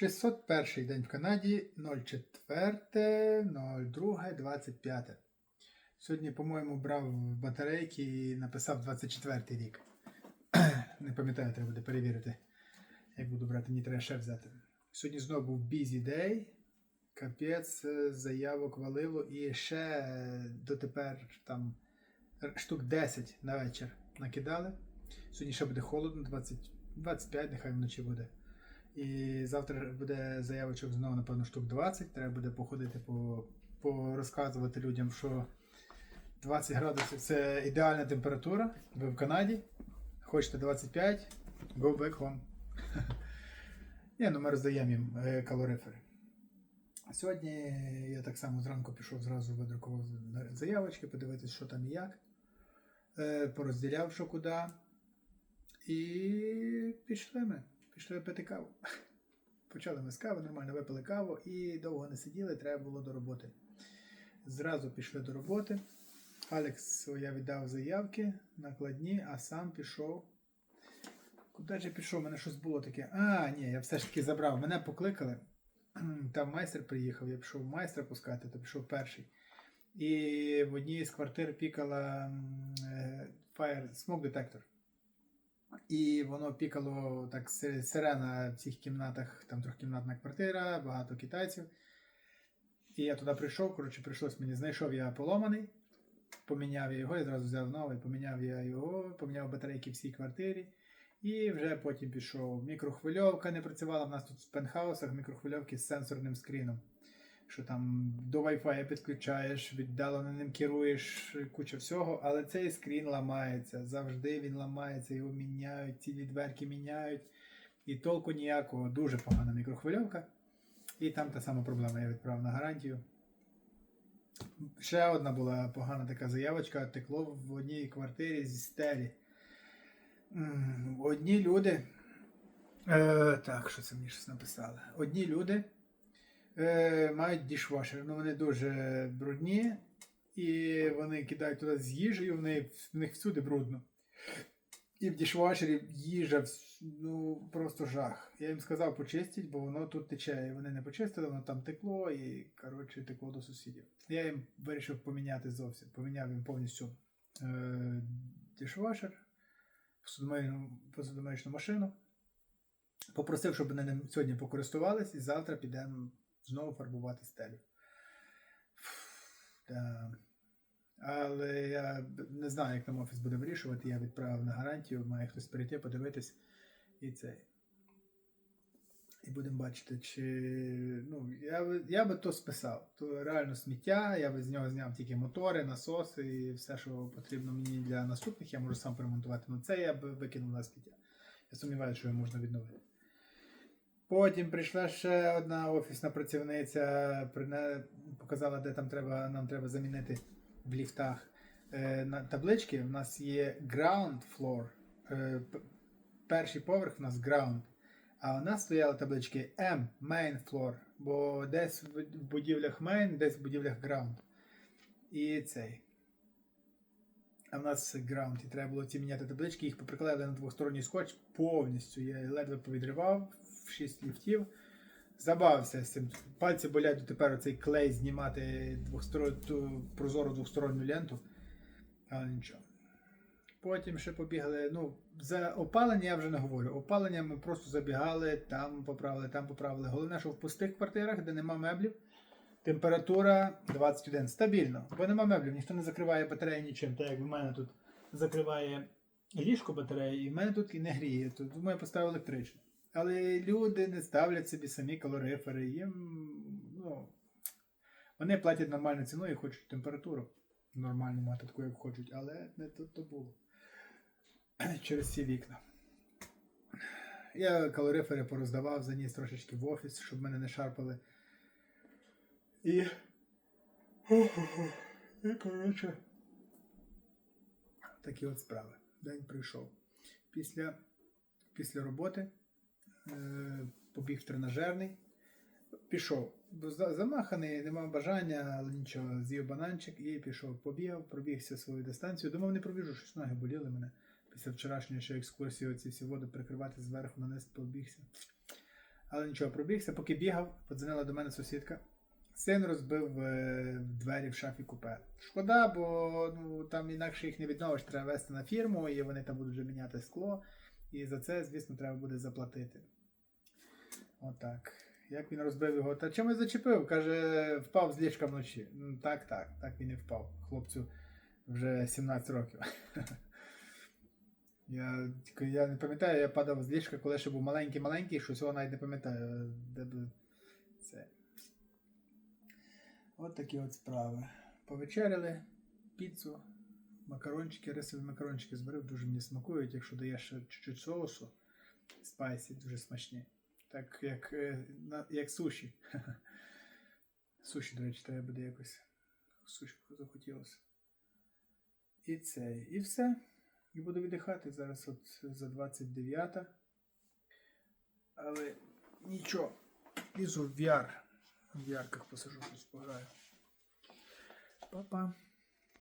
601 день в Канаді 04.02.25. Сьогодні, по-моєму, брав батарейки і написав 24 рік. Не пам'ятаю, треба буде перевірити. Як буду брати, мені ще взяти. Сьогодні знову був busy day. Капець, заявок валило і ще дотепер там штук 10 на вечір накидали. Сьогодні ще буде холодно, 20, 25, нехай вночі буде. І завтра буде заявочок знову, напевно, штук 20. Треба буде походити по, порозказувати людям, що 20 градусів це ідеальна температура. Ви в Канаді. Хочете 25, go back home. Ні, ну ми роздаємо їм е, калорифери. Сьогодні я так само зранку пішов зразу видрукував заявочки, подивитися, що там і як. Е, Порозділяв, що куди. І пішли ми. Пішли пити каву. Почали ми з кави, нормально випили каву і довго не сиділи, треба було до роботи. Зразу пішли до роботи. Алекс я віддав заявки накладні, а сам пішов. Куди ж я пішов? У мене щось було таке. А, ні, я все ж таки забрав. Мене покликали. Там майстер приїхав, я пішов майстра пускати, то пішов перший. І в одній з квартир пікала е, fire smoke detector. І воно пікало так сирена в цих кімнатах, там трьохкімнатна квартира, багато китайців. І я туди прийшов, коротше, прийшлось мені, знайшов я поломаний, поміняв я його, я зразу взяв новий, поміняв я його, поміняв батарейки в всій квартирі. І вже потім пішов. Мікрохвильовка не працювала. В нас тут в пентхаусах мікрохвильовки з сенсорним скріном. Що там до Wi-Fi підключаєш, віддалено ним керуєш, куча всього, але цей скрін ламається. Завжди він ламається, його міняють, цілі дверки міняють. І толку ніякого, дуже погана мікрохвильовка. І там та сама проблема, я відправив на гарантію. Ще одна була погана така заявочка, текло в одній квартирі зі стелі. Одні люди. Е, так, що це мені щось написали? Одні люди е, мають дішвашер. Ну, вони дуже брудні, і вони кидають туди з їжею, в них, всюди брудно. І в дішвашері їжа, ну просто жах. Я їм сказав почистіть, бо воно тут тече. І вони не почистили, воно там текло і коротше текло до сусідів. Я їм вирішив поміняти зовсім. Поміняв їм повністю е, дішвашер, посудомийну, машину. Попросив, щоб вони ним сьогодні покористувались, і завтра підемо знову фарбувати стелю. Да. Але я не знаю, як там офіс буде вирішувати. Я відправив на гарантію, має хтось прийти, подивитись і це. І будемо бачити, чи. Ну, я, би- я би то списав. То реально сміття, я би з нього зняв тільки мотори, насоси і все, що потрібно мені для наступних, я можу сам поремонтувати. Ну це я би викинув на сміття. Я сумніваюся, що його можна відновити. Потім прийшла ще одна офісна працівниця, показала, де там треба, нам треба замінити в ліфтах. Е, на таблички у нас є ground floor. Е, перший поверх у нас ground. А у нас стояли таблички M, main floor, бо десь в будівлях main, десь в будівлях ground. І цей. А в нас ground. І треба було ці міняти таблички, їх поприклеїли на двосторонній скотч повністю. Я ледве повідривав в 6 ліфтів. Забавився з цим. Пальці болять дотепер оцей клей знімати двохсторон... ту прозору двосторонню ленту. Але нічого. Потім ще побігли. Ну, за опалення я вже не говорю. Опалення ми просто забігали, там поправили, там поправили. Головне, що в пустих квартирах, де нема меблів, температура 21. Стабільно. Бо нема меблів, ніхто не закриває батареї нічим. Так як в мене тут закриває ліжко батареї, і в мене тут і не гріє. Тут думаю, поставив електричну. Але люди не ставлять собі самі калорифери. Їм, ну, вони платять нормальну ціну і хочуть температуру нормальну мати таку, як хочуть, але не тут то було. Через ці вікна. Я калорифери пороздавав, заніс трошечки в офіс, щоб мене не шарпали. І. І, коротше. Такі от справи. День прийшов. Після, після роботи е, побіг в тренажерний. Пішов. Замаханий, не мав бажання, але нічого, з'їв бананчик і пішов. Побігав, пробігся свою дистанцію. Думав, не пробіжу, щось ноги боліли мене. Після вчорашньої ще екскурсії оці всі води прикривати зверху на низ побігся. Але нічого, пробігся, поки бігав, подзвонила до мене сусідка. Син розбив е, двері в шафі купе. Шкода, бо ну, там інакше їх не відновиш, треба вести на фірму, і вони там будуть вже міняти скло. І за це, звісно, треба буде заплатити. Отак. Як він розбив його? Та чимось зачепив? Каже, впав з ліжка вночі. Ну, так, так, так він і впав. Хлопцю вже 17 років. Я, я не пам'ятаю, я падав з ліжка, коли ще був маленький-маленький, що цього навіть не пам'ятаю. Де би це. От такі от справи. Повечеряли, піцу, макарончики, рисові макарончики зварив, дуже мені смакують, якщо даєш ще чуть-чуть соусу. Спайсі, дуже смачні. Так як, е, як суші. Суші, до речі, треба буде якось. Сушку захотілося. І це, і все. І буду віддихати зараз от за 29. Але нічого. Лізу в VR. В ярках посажу, щось пограю. Па-па.